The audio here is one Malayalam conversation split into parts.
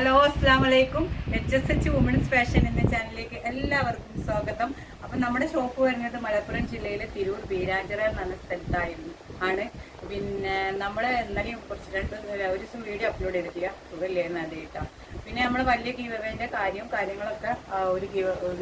ഹലോ അസ്സാം വലൈക്കും H S H women's fashion എന്ന ചാനലിലേക്ക് എല്ലാവർക്കും സ്വാഗതം. അപ്പൊ നമ്മുടെ ഷോപ്പ് വരുന്നത് മലപ്പുറം ജില്ലയിലെ തിരൂർ ബീരാഞ്ചിറ എന്ന സ്ഥലത്തായിരുന്നു. ആണ്. പിന്നെ നമ്മൾ ഇന്നലെയും കുറച്ച് രണ്ട് ഒരു ദിവസം വീഡിയോ അപ്ലോഡ് ചെയ്തിട്ടില്ല. സുഖമില്ലായിരുന്നു പിന്നെ നമ്മൾ വലിയ ഗീവവേന്റെ കാര്യവും കാര്യങ്ങളൊക്കെ ഒരു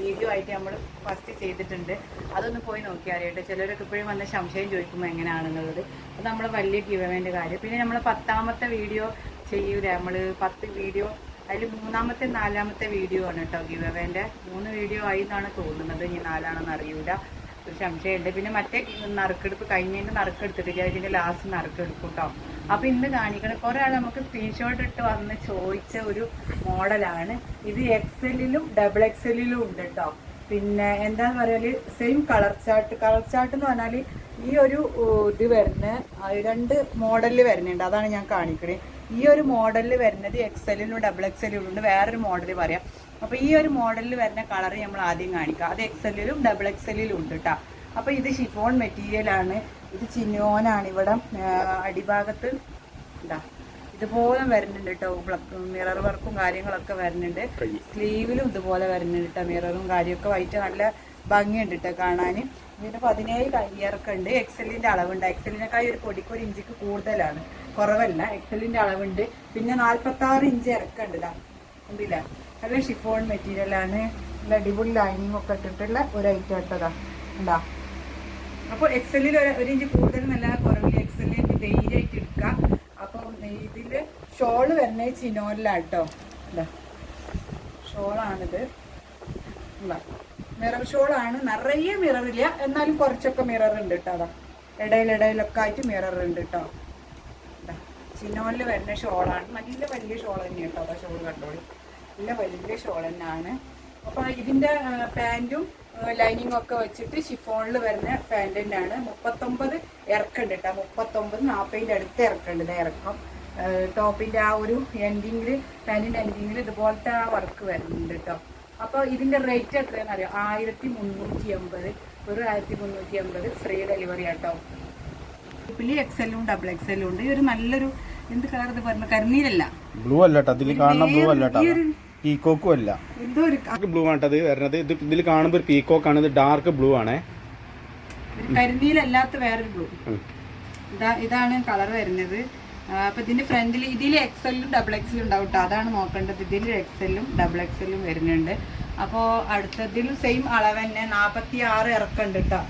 വീഡിയോ ആയിട്ട് നമ്മൾ ഫസ്റ്റ് ചെയ്തിട്ടുണ്ട്. അതൊന്ന് പോയി നോക്കിയാൽ അറിയട്ടെ. ചിലരൊക്കെ ഇപ്പോഴും വന്ന സംശയം ചോദിക്കുമ്പോൾ എങ്ങനെയാണെന്നുള്ളത് അത് നമ്മൾ വലിയ ഗീവവേന്റെ കാര്യം. പിന്നെ നമ്മൾ പത്താമത്തെ വീഡിയോ ചെയ്യൂല? നമ്മൾ പത്ത് വീഡിയോ അതിൽ മൂന്നാമത്തെ നാലാമത്തെ വീഡിയോ ആണ് കേട്ടോ ഗിവവേന്റെ മൂന്ന് വീഡിയോ ആയി എന്നാണ് തോന്നുന്നത്. ഇനി നാലാണെന്ന് അറിയൂല. ഒരു സംശയമുണ്ട്. പിന്നെ മറ്റേ നറുക്കെടുപ്പ് കഴിഞ്ഞതിന്റെ നറുക്കെടുത്തിട്ടില്ല. ഇതിന്റെ ലാസ്റ്റ് നറുക്കെടുക്കും കേട്ടോ. അപ്പൊ ഇന്ന് കാണിക്കണം കുറേ ആൾ നമുക്ക് സ്ക്രീൻഷോട്ട് ഇട്ട് വന്ന് ചോദിച്ച ഒരു മോഡലാണ്. ഇത് എക്സലിലും ഡബിൾ എക്സലിലും ഉണ്ട് കേട്ടോ. പിന്നെ എന്താന്ന് പറയാൽ same colour chart colour chart എന്ന് പറഞ്ഞാൽ ഈ ഒരു ഇത് വരുന്ന രണ്ട് മോഡലിൽ വരുന്നുണ്ട്. അതാണ് ഞാൻ കാണിക്കണേ. ഈ ഒരു മോഡലിൽ വരുന്നത് എക്സലിലും ഡബിൾ എക്സലിലും ഉണ്ട്. വേറൊരു മോഡൽ പറയാം. അപ്പൊ ഈ ഒരു മോഡലിൽ വരുന്ന കളർ നമ്മൾ ആദ്യം കാണിക്കാം. അത് എക്സലിലും ഡബിൾ എക്സലിലും ഉണ്ട് കേട്ടോ അപ്പൊ ഇത് ഷിഫോൺ മെറ്റീരിയൽ ആണ്. ഇത് ചിന്നോനാണ് ഇവിടെ അടിഭാഗത്ത്. ഇതാ. ഇതുപോലെ വരുന്നുണ്ട് കേട്ടോ മിറർ വർക്കും കാര്യങ്ങളൊക്കെ വരുന്നുണ്ട്. സ്ലീവിലും ഇതുപോലെ വരുന്നുണ്ട് കേട്ടോ മിററും കാര്യമൊക്കെ വൈറ്റ് നല്ല ഭംഗിയുണ്ട് കേട്ടോ കാണാൻ ഇതിന് പതിനേഴ് കയ്യിറക്കം ഉണ്ട് എക്സലിന്റെ അളവുണ്ട്. എക്സലിനേക്കാൾ ഒരു പൊടിക്ക് ഒരു ഇഞ്ചിക്ക് കൂടുതലാണ്. കുറവല്ല. എക്സലിന്റെ അളവുണ്ട്. പിന്നെ നാല്പത്തി ആറ് ഇഞ്ച് ഇറക്കുണ്ട് ഉണ്ടില്ല നല്ല ഷിഫോൺ മെറ്റീരിയൽ ആണ്. നല്ല അടിപൊളി ലൈനിങ് ഒക്കെ ഇട്ടിട്ടുള്ള ഒരു ഐറ്റം ഇട്ടതാ ഉണ്ടാ അപ്പോൾ എക്സലിൽ ഒരു ഇഞ്ച് കൂടുതൽ നല്ല കുറവില്ല. എക്സലിൽ ധൈര്യമായിട്ട് എടുക്കാം. അപ്പോൾ ഇതിൽ ഷോൾ വരുന്നത് ചിനോലിലാട്ടോ. കേട്ടോ ഷോളാണിത്. ഷോളാണിത് മിറർ ഷോളാണ് നിറയെ മിററില്ല എന്നാലും കുറച്ചൊക്കെ മിറർ ഉണ്ട് കേട്ടോ അതാ. ഇടയിലിടയിലൊക്കെ ആയിട്ട് മിറർ ഉണ്ട് കേട്ടോ ചിനോലിൽ വരുന്ന ഷോളാണ് നല്ല വലിയ ഷോൾ തന്നെയാണ് കേട്ടോ അതാ ഷോൾ കണ്ടോളി. നല്ല വലിയ ഷോൾ തന്നെയാണ്. അപ്പൊ ഇതിന്റെ പാന്റും ലൈനിങ് ഒക്കെ വെച്ചിട്ട് ഷിഫോണിൽ വരുന്ന പാന്റ് തന്നെയാണ്. മുപ്പത്തൊമ്പത് ഇറക്കുണ്ട് കേട്ടോ മുപ്പത്തൊമ്പത് നാൽപ്പതിന്റെ അടുത്ത് ഇറക്കുണ്ട് ഇറക്കം. ടോപ്പിന്റെ ആ ഒരു എൻഡിങ്ങിൽ പാന്റിന്റെ എൻഡിങ്ങിൽ ഇതുപോലത്തെ ആ വർക്ക് വരുന്നുണ്ട് കേട്ടോ അപ്പോൾ ഇതിന്റെ റേറ്റ് എത്രയാണെന്ന് അറിയാം? ആയിരത്തി മുന്നൂറ്റി എൺപത് ഒരു ആയിരത്തി മുന്നൂറ്റി എൺപത് ഫ്രീ ഡെലിവറി ആട്ടോ ഇതിൽ എക്സലും ഡബിൾ എക്സലും ഉണ്ട്. ഈ ഒരു നല്ലൊരു എന്ത് കളർ ഇത് പറഞ്ഞു? കരിനീരല്ല ബ്ലൂ അല്ല കേട്ടോ ഇതിൽ കാണുന്ന ബ്ലൂ അല്ല കേട്ടോ ഈ ഒരു പീക്കോക്കും അല്ല. എന്തോ ഒരു ബ്ലൂ ആണ് വരുന്നത് ഇത് ഇതിൽ കാണുമ്പോൾ ഒരു പീക്കോക്ക് ആണ് ഇത് ഡാർക്ക് ബ്ലൂ ആണ്. കരിനീലല്ലാത്ത വേറൊരു ബ്ലൂ ഇതാ ഇതാണ് കളർ വരുന്നത്. ആ, അപ്പൊ ഇതിന്റെ ഫ്രണ്ടിൽ ഇതിൽ എക്സലും ഡബിൾ എക്സലും ഉണ്ടാവും കേട്ടോ അതാണ് നോക്കേണ്ടത്. ഇതിൽ എക്സലും ഡബിൾ എക്സലും വരുന്നുണ്ട്. അപ്പോൾ അടുത്തതിലും സെയിം അളവ് തന്നെ. നാൽപ്പത്തി ആറ് ഇറക്കുണ്ട് കേട്ടോ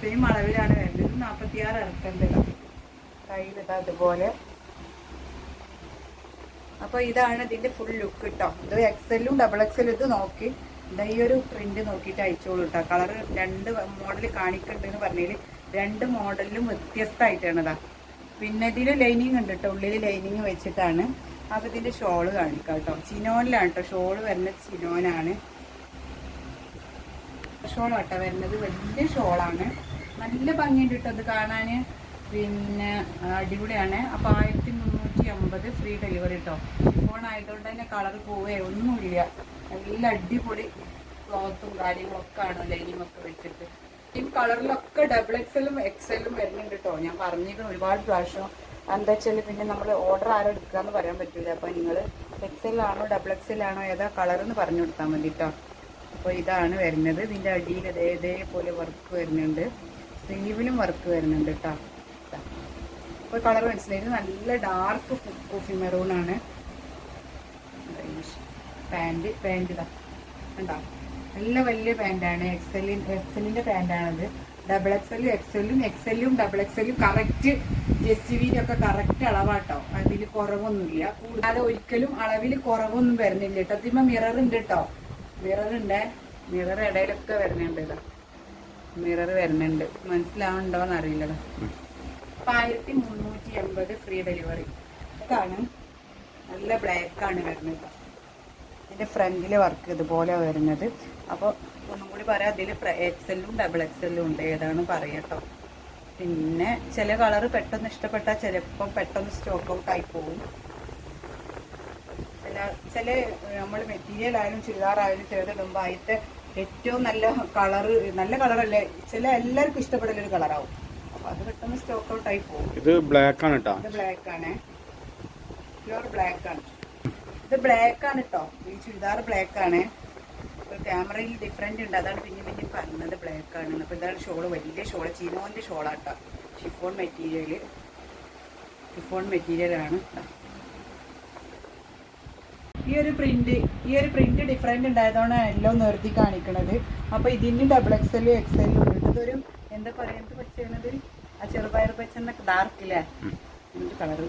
സെയിം അളവിലാണ് വരുന്നത്. നാൽപ്പത്തി ആറ് ഇറക്കുണ്ട് കയ്യിലിതാ അതുപോലെ അപ്പോൾ ഇതാണ് ഇതിന്റെ ഫുൾ ലുക്ക് കേട്ടോ ഇത് എക്സലും ഡബിൾ എക്സലും ഇത് നോക്കി. ഇതാ ഈ ഒരു പ്രിന്റ് നോക്കിയിട്ട് അയച്ചോളൂ കേട്ടോ കളർ രണ്ട് മോഡൽ കാണിക്കണ്ടെന്ന് പറഞ്ഞതിൽ രണ്ട് മോഡലിലും വ്യത്യസ്തമായിട്ടാണ് ഇതാ പിന്നെ ഇതിൽ ലൈനിങ് ഉണ്ട് കേട്ടോ ഉള്ളിൽ ലൈനിങ് വെച്ചിട്ടാണ്. അപ്പം ഇതിന്റെ ഷോൾ കാണിക്കാം കേട്ടോ ചിനോനിലാണ് കേട്ടോ ഷോൾ വരുന്നത് ചിനോനാണ്. ഷോൾ കേട്ടോ വരുന്നത് വലിയ ഷോളാണ് നല്ല ഭംഗിയുണ്ട് കേട്ടോ അത് കാണാൻ പിന്നെ അടിപൊളിയാണ്. അപ്പോൾ ആയിരത്തി മുന്നൂറ്റി അമ്പത് ഫ്രീ ഡെലിവറി കേട്ടോ ഫോൺ ആയതുകൊണ്ട് തന്നെ കളർ പോവേ ഒന്നുമില്ല. നല്ല അടിപൊളി ക്ലോത്തും കാര്യങ്ങളൊക്കെ ആണ് ലൈനിങ് ഒക്കെ വെച്ചിട്ട്. ഈ കളറിലൊക്കെ ഡബിൾ എക്സലും എക്സലും വരുന്നുണ്ട് കേട്ടോ ഞാൻ പറഞ്ഞിരുന്നു ഒരുപാട് പ്രാവശ്യം. എന്താ വെച്ചാൽ പിന്നെ നമ്മൾ ഓർഡർ ആരും എടുക്കുക എന്ന് പറയാൻ പറ്റില്ല അപ്പൊ നിങ്ങൾ എക്സലാണോ ഡബിൾ എക്സലാണോ ഏതാ കളർ എന്ന് പറഞ്ഞു കൊടുത്താൽ മതി കേട്ടോ അപ്പോൾ ഇതാണ് വരുന്നത്. ഇതിന്റെ അടിയിൽ ഇതേ ഇതേപോലെ വർക്ക് വരുന്നുണ്ട്. സ്ലീവിലും വർക്ക് വരുന്നുണ്ട് കേട്ടോ അപ്പോൾ കളർ മനസ്സിലായി. നല്ല ഡാർക്ക് കോഫി മെറൂൺ ആണ്. പാന്റ് പാന്റ് ഇതാ. കണ്ടോ? നല്ല വലിയ പാന്റാണ് എക്സലിൻ എക്സെല്ലിന്റെ പാന്റാണത് ഡബിൾ എക്സലും എക്സലും എക്സലും ഡബിൾ എക്സലും കറക്റ്റ് ജെസ്സിവിന്റെ ഒക്കെ കറക്റ്റ് അളവാട്ടോ. അതിൽ കുറവൊന്നുമില്ല. കൂടാതെ ഒരിക്കലും അളവിൽ കുറവൊന്നും വരുന്നില്ല കേട്ടോ. ഇതിമ്മ മിറർ ഉണ്ട് കേട്ടോ. മിറർ ഉണ്ട്? മിറർ ഇടയിലൊക്കെ വരുന്നുണ്ട് ഇതാ. മിറർ വരുന്നുണ്ട്. മനസ്സിലാവുന്നുണ്ടോ എന്ന് അറിയില്ല ആയിരത്തി മുന്നൂറ്റി എൺപത് ഫ്രീ ഡെലിവറി ഇതാണ് നല്ല ബ്ലാക്ക് ആണ് വരുന്നത് ഇതിന്റെ ഫ്രണ്ടിൽ വർക്ക് ഇതുപോലെ വരുന്നത്. അപ്പോൾ ഒന്നും കൂടി പറയാം അതിൽ എക്സലും ഡബിൾ എക്സലും ഉണ്ട്. ഏതാണ് പറയട്ടോ പിന്നെ ചില കളർ പെട്ടെന്ന് ഇഷ്ടപ്പെട്ടാൽ ചിലപ്പം പെട്ടെന്ന് സ്റ്റോക്ക് ഔട്ട് ആയി പോകും ചില ചില നമ്മൾ മെറ്റീരിയൽ ആയാലും ചുരിദാറായാലും ചെയ്തിടുമ്പോൾ അതിന്റെ ഏറ്റവും നല്ല കളർ നല്ല കളറല്ലേ ചില എല്ലാവർക്കും ഇഷ്ടപ്പെടുന്ന ഒരു കളറാവും. അപ്പൊ അത് പെട്ടെന്ന് സ്റ്റോക്ക് ഔട്ട് ആയി പോകും ഇത് ബ്ലാക്ക് ആണ് കേട്ടോ ഇത് ബ്ലാക്ക് ആണ്. പ്യുവർ ബ്ലാക്ക് ആണ്. ഇത് ബ്ലാക്ക് ആണ് കേട്ടോ ഈ ചുരിദാർ ബ്ലാക്ക് ആണ്. ക്യാമറയിൽ ഡിഫറെന്റ് ഉണ്ട്. അതാണ് പിന്നെ പിന്നെ പറഞ്ഞത് ബ്ലാക്ക് ആണ് അപ്പൊ ഇതാണ് ഷോൾ. വലിയ ഷോൾ. ചീനോന്റെ ഷോളാട്ടോ. ഷിഫോൺ മെറ്റീരിയൽ ഷിഫോൺ മെറ്റീരിയൽ ആണ് ട്ടോ. ഈ ഒരു പ്രിന്റ് ഈ ഒരു പ്രിന്റ് ഡിഫറെന്റ് ഉണ്ടായതാണ് എല്ലാം നിർത്തി കാണിക്കണത്. അപ്പൊ ഇതിന് ഡബിൾ എക്സലും എക്സലും ഉണ്ട്. ഇതൊരു എന്താ പറയാ എന്ത് പച്ചയാണത്? ആ ചെറുപയർ പച്ച ഡാർക്കില്ലേ കളറ്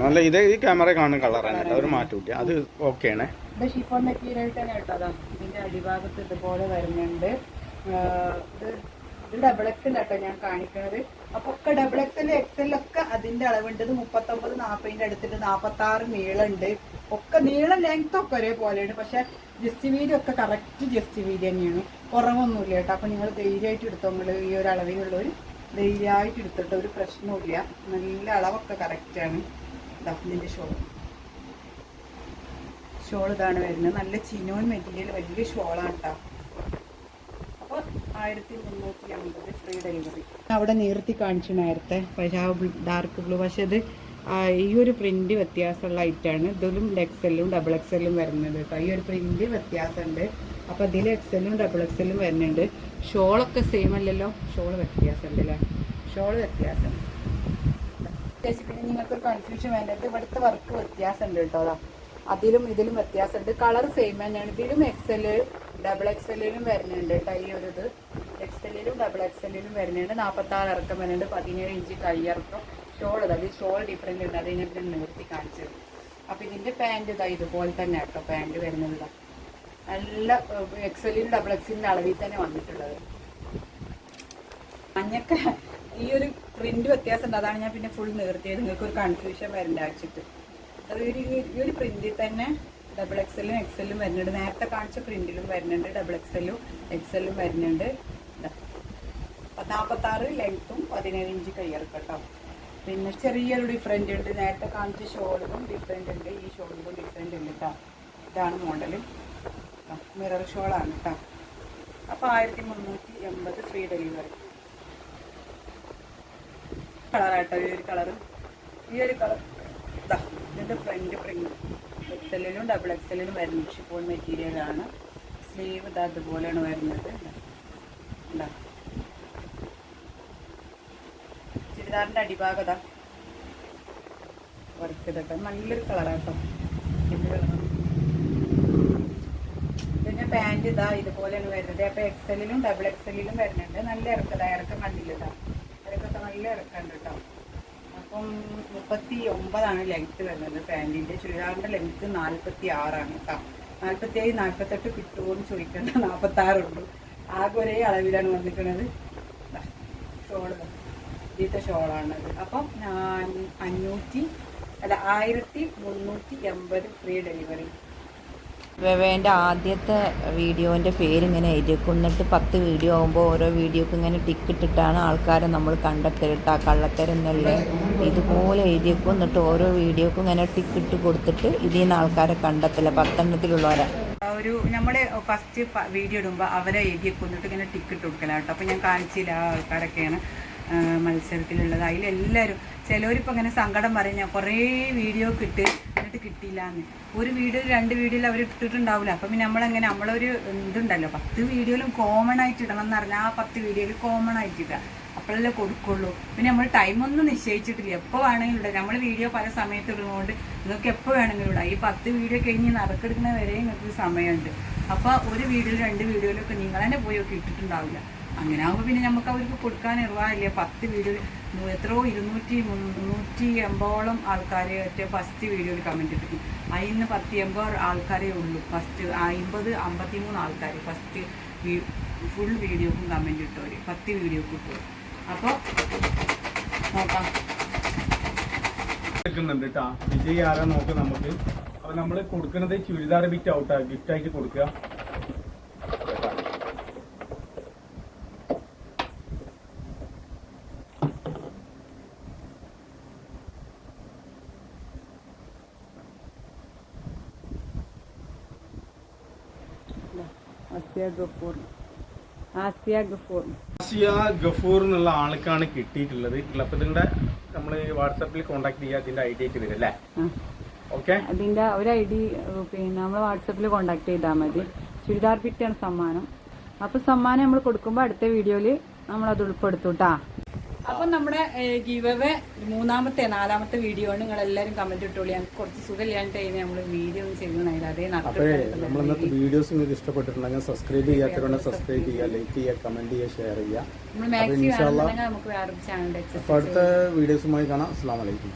നല്ല ഇത് ഈ ക്യാമറ കാണുന്ന കളറാണ് കേട്ടോ ഒരു മാറ്റമില്ല അത് ഓക്കെ ആണ്. ഷിഫോൺ മെറ്റീരിയൽ തന്നെ കേട്ടോ ഇതിന്റെ അടിഭാഗത്ത് ഇതുപോലെ വരുന്നുണ്ട്. ഇത് ഇത് ഡബിൾ എക്സ് കേട്ടോ ഞാൻ കാണിക്കുന്നത് അപ്പൊ ഒക്കെ ഡബിൾ എക്സൽ ഒക്കെ അതിന്റെ അളവുണ്ട്. ഇത് മുപ്പത്തൊമ്പത് നാപ്പതിന്റെ അടുത്തിട്ട് നാപ്പത്തി ആറ് നീളമുണ്ട്. ഒക്കെ നീളം ലെങ്ത് ഒക്കെ ഒരേപോലെയാണ്. പക്ഷെ ജസ്റ്റ് വീഡിയോ ഒക്കെ കറക്റ്റ് ജസ്റ്റ് വീഡിയോ തന്നെയാണ്. കുറവൊന്നുമില്ല കേട്ടോ. അപ്പൊ നിങ്ങൾ ധൈര്യമായിട്ട് എടുത്തോ. നിങ്ങൾ ഈ ഒരു അളവിനുള്ളവർ ധൈര്യമായിട്ട് എടുത്തിട്ട് ഒരു പ്രശ്നവുമില്ല. നല്ല അളവൊക്കെ കറക്റ്റാണ് ഇതാ ഇതിന്റെ ഷോൾ. ഷോൾ ഇതാണ് വരുന്നത്. നല്ല ചിനോൻ മെറ്റീരിയൽ വലിയ ഷോളാണ് കേട്ടോ അപ്പോൾ ആയിരത്തി മുന്നൂറ്റി അമ്പത് ഫ്രീ ഡെലിവറി. അവിടെ നീർത്തി കാണിച്ചു നേരത്തെ പക്ഷേ ഡാർക്ക് ബ്ലൂ പക്ഷേ ഇത് ഈ ഒരു പ്രിന്റ് വ്യത്യാസമുള്ള ഐറ്റാണ് ഇതിലും എക്സലും ഡബിൾ എക്സലും വരുന്നത് കേട്ടോ ഈ ഒരു പ്രിന്റ് വ്യത്യാസമുണ്ട്. അപ്പോൾ അതിൽ എക്സലും ഡബിൾ എക്സലും വരുന്നുണ്ട്. ഷോളൊക്കെ സെയിം അല്ലല്ലോ. ഷോൾ വ്യത്യാസമുണ്ട് അല്ലേ ഷോൾ വ്യത്യാസം ചേച്ചി പിന്നെ നിങ്ങൾക്കൊരു കൺഫ്യൂഷൻ വേണ്ടത് ഇവിടുത്തെ വർക്ക് വ്യത്യാസമുണ്ട് കേട്ടോ അതാ. അതിലും ഇതിലും വ്യത്യാസമുണ്ട്. കളർ സെയിം തന്നെയാണ്. ഇതിലും എക്സൽ ഡബിൾ എക്സലിലും വരുന്നുണ്ട് കേട്ടോ ഈ ഒരു ഇത്. എക്സലിലും ഡബിൾ എക്സലിലും വരുന്നുണ്ട്. നാൽപ്പത്തി ആറ് ഇറക്കം വരുന്നുണ്ട്. പതിനേഴ് ഇഞ്ച് കൈയിറക്കം ഷോൾ അതായത് ഷോൾ ഡിഫറെന്റ് ഉണ്ട്. അത് ഞാൻ പിന്നെ നിർത്തി കാണിച്ചത് അപ്പോൾ ഇതിന്റെ പാന്റ് ഇതാ ഇതുപോലെ തന്നെ കേട്ടോ. പാന്റ് വരുന്നത് ഇതാ. നല്ല എക്സലിലും ഡബിൾ എക്സലിന്റെ അളവിൽ തന്നെ വന്നിട്ടുള്ളത്. മഞ്ഞക്ക ഈ ഒരു പ്രിന്റ് വ്യത്യാസം ഉണ്ട്. അതാണ് ഞാൻ പിന്നെ ഫുൾ നിർത്തിയത്. നിങ്ങൾക്ക് ഒരു കൺഫ്യൂഷൻ വരണ്ട വെച്ചിട്ട്. ഒരു ഈ ഒരു പ്രിന്റിൽ തന്നെ ഡബിൾ എക്സലും എക്സലും വരുന്നുണ്ട്. നേരത്തെ കാണിച്ച പ്രിന്റിലും വരുന്നുണ്ട്. ഡബിൾ എക്സലും എക്സലും വരുന്നുണ്ട്. നാൽപ്പത്തി ആറ് ലെങ്ത്തും പതിനേഴ് ഇഞ്ച് കയ്യിറക്കട്ടോ പിന്നെ ചെറിയൊരു ഡിഫറെന്റ് ഉണ്ട്. നേരത്തെ കാണിച്ച ഷോളിലും ഡിഫറെന്റ് ഉണ്ട്. ഈ ഷോളിലും ഡിഫറെന്റ് ഉണ്ട് കേട്ടോ ഇതാണ് മോഡൽ മിറർ ഷോളാണ് കേട്ടോ അപ്പോൾ ആയിരത്തി മുന്നൂറ്റി എൺപത് ഫ്രീ ഡെലിവറി കളറാട്ടോ ഈ ഒരു കളറ്. ഈ ഒരു കളർ ഇതാ ഇതിന്റെ ഫ്രണ്ട് പ്രിന്റ് എക്സലിലും ഡബിൾ എക്സലിലും വരുന്ന. ഷിപ്പോൾ മെറ്റീരിയലാണ് സ്ലീവ് ഇതാ അതുപോലെയാണ് വരുന്നത്. ഇതാ ചുരിദാറിന്റെ അടിഭാഗത വർക്ക് ഇതൊക്കെ നല്ലൊരു കളറാട്ടോ. പിന്നെ പാന്റ് ഇതാ ഇതുപോലെയാണ് വരുന്നത്. അപ്പോൾ എക്സലിലും ഡബിൾ എക്സലിലും വരുന്നുണ്ട്. നല്ല ഇറക്കതാ. ഇറക്കം കണ്ടില്ലതാ ഇറക്കൊക്കെ നല്ല ഇറക്കമുണ്ട് കേട്ടോ അപ്പം മുപ്പത്തി ഒമ്പതാണ് ലെങ്ത് വരുന്നത് പാന്റിന്റെ ചുരിദാറിന്റെ ലെങ്ത്ത് നാൽപ്പത്തി ആറാണ് കേട്ടോ നാൽപ്പത്തി ഏഴ് നാൽപ്പത്തെട്ട് കിട്ടുമോ എന്ന് ചോദിക്കേണ്ട. നാൽപ്പത്തി ആറുള്ളൂ ആകെ ഒരേ അളവിലാണ് വന്നിരിക്കുന്നത് ഷോൾ ഇതിത്തെ ഷോളാണത്. അപ്പം ഞാൻ അഞ്ഞൂറ്റി അല്ല ആയിരത്തി മുന്നൂറ്റി എൺപത് ഫ്രീ ഡെലിവറി വെവേന്റെ ആദ്യത്തെ വീഡിയോന്റെ പേര് ഇങ്ങനെ എഴുതിയേക്കും എന്നിട്ട് പത്ത് വീഡിയോ ആകുമ്പോൾ ഓരോ വീഡിയോക്ക് ഇങ്ങനെ ടിക്ക് ഇട്ടിട്ടാണ് ആൾക്കാരെ നമ്മൾ കണ്ടെത്തലിട്ട് ആ കള്ളത്തരെന്നല്ലേ? ഇതുപോലെ എഴുതിക്കും എന്നിട്ട് ഓരോ വീഡിയോക്കും ഇങ്ങനെ ടിക്ക് ഇട്ട് കൊടുത്തിട്ട് ഇതിൽ നിന്ന് ആൾക്കാരെ കണ്ടെത്തില്ല പത്തെണ്ണത്തിലുള്ളവരെ. ഒരു നമ്മൾ ഫസ്റ്റ് വീഡിയോ ഇടുമ്പോൾ അവരെ എഴുതി കൊന്നിട്ട് ഇങ്ങനെ ടിക്കറ്റ് കൊടുക്കല കേട്ടോ. അപ്പം ഞാൻ കാണിച്ചില്ല ആ ആൾക്കാരൊക്കെയാണ് മത്സരത്തിലുള്ളത്. അതിലെല്ലാവരും ചിലവരിപ്പോൾ ഇങ്ങനെ സങ്കടം ഞാൻ കുറേ വീഡിയോ കിട്ടി എന്നിട്ട് കിട്ടിയില്ല എന്ന് ഒരു വീഡിയോ രണ്ട് വീഡിയോയിൽ അവർ ഇട്ടിട്ടുണ്ടാവില്ല അപ്പം പിന്നെ നമ്മളെങ്ങനെ? നമ്മളൊരു ഇതുണ്ടല്ലോ പത്ത് വീഡിയോയിലും കോമൺ ആയിട്ട് ഇടണം എന്ന് പറഞ്ഞാൽ ആ പത്ത് വീഡിയോയിൽ കോമൺ ആയിട്ട് ഇടുക. അപ്പോഴല്ലേ കൊടുക്കുള്ളൂ. പിന്നെ നമ്മൾ ടൈമൊന്നും നിശ്ചയിച്ചിട്ടില്ല. എപ്പോൾ വേണമെങ്കിലും ഇടാം. നമ്മൾ വീഡിയോ പല സമയത്ത് ഇടുന്നതുകൊണ്ട് നിങ്ങൾക്ക് എപ്പോൾ വേണമെങ്കിലും ഇടാം. ഈ പത്ത് വീഡിയോ കഴിഞ്ഞ് നറുക്കെടുക്കുന്ന വരെ നിങ്ങൾക്ക് സമയമുണ്ട്. അപ്പോൾ ഒരു വീഡിയോയിൽ രണ്ട് വീഡിയോയിലൊക്കെ നിങ്ങൾ തന്നെ പോയി ഒക്കെ ഇട്ടിട്ടുണ്ടാവില്ല. അങ്ങനെ ആകുമ്പോൾ പിന്നെ നമുക്ക് അവർക്ക് കൊടുക്കാൻ ഇറവാറില്ല പത്ത് വീഡിയോ എത്രയോ ഇരുന്നൂറ്റി മുന്നൂറ്റി എൺപതോളം ആൾക്കാർ ഒറ്റ ഫസ്റ്റ് വീഡിയോയിൽ കമന്റ് ഇട്ടിരിക്കും നിന്ന് പത്ത് എൺപത് ആൾക്കാരേ ഉള്ളൂ. ഫസ്റ്റ് അമ്പത് അമ്പത്തി മൂന്ന് ആൾക്കാർ ഫസ്റ്റ് ഫുൾ വീഡിയോക്കും കമന്റ് ഇട്ടവർ പത്ത് വീഡിയോക്ക് ഇട്ടു അപ്പോൾ നോക്കാം. കേട്ടോ. വിജയ് ആരാ നോക്ക് നമുക്ക്. അപ്പൊ നമ്മൾ കൊടുക്കുന്നത് ചുരിദാർ ബിറ്റ് ഔട്ടാ. ഗിഫ്റ്റ് ആയിട്ട് കൊടുക്കുക. ആസിയ ഗഫൂർ. ആസിയ ഗഫൂർ. ആസിയ ഗഫൂർ എന്നുള്ള ആൾക്കാണ് കിട്ടിയിട്ടുള്ളത്. അപ്പൊ ഇതിന്റെ നമ്മൾ വാട്സാപ്പിൽ കോൺടാക്ട് ചെയ്യുക ഐ ഡി ആയിട്ട് വരും അല്ലേ? ഓക്കെ അതിന്റെ ഒരു ഐ ഡി പിന്നെ നമ്മൾ വാട്സാപ്പിൽ കോണ്ടാക്ട് ചെയ്താൽ മതി. ചുരിദാർ പിറ്റാണ് സമ്മാനം. അപ്പൊ സമ്മാനം നമ്മൾ കൊടുക്കുമ്പോൾ അടുത്ത വീഡിയോയിൽ നമ്മൾ അത് ഉൾപ്പെടുത്തൂട്ടാ അപ്പൊ നമ്മുടെ ഗീവവേ മൂന്നാമത്തെ നാലാമത്തെ വീഡിയോ ആണ്. നിങ്ങൾ എല്ലാരും കമന്റ് ഇട്ടോളൂ. ഞങ്ങൾക്ക് കുറച്ച് സുഖമില്ലാണ്ട് നമ്മൾ വീഡിയോ ഒന്നും ചെയ്യുന്നില്ല അതേ അപ്പോഴേ നമ്മൾ ഇന്നത്തെ വീഡിയോസ് നിങ്ങൾക്ക് ഇഷ്ടപ്പെട്ടിട്ടുണ്ടെങ്കിൽ സബ്സ്ക്രൈബ് ചെയ്യാത്തവരുടെ സബ്സ്ക്രൈബ് ചെയ്യുക ലൈക്ക് ചെയ്യുക കമന്റ് ചെയ്യുക ഷെയർ ചെയ്യുക. നമുക്ക് വേറെ അടുത്ത വീഡിയോസുമായി കാണാം. അസ്സാം വലൈക്കും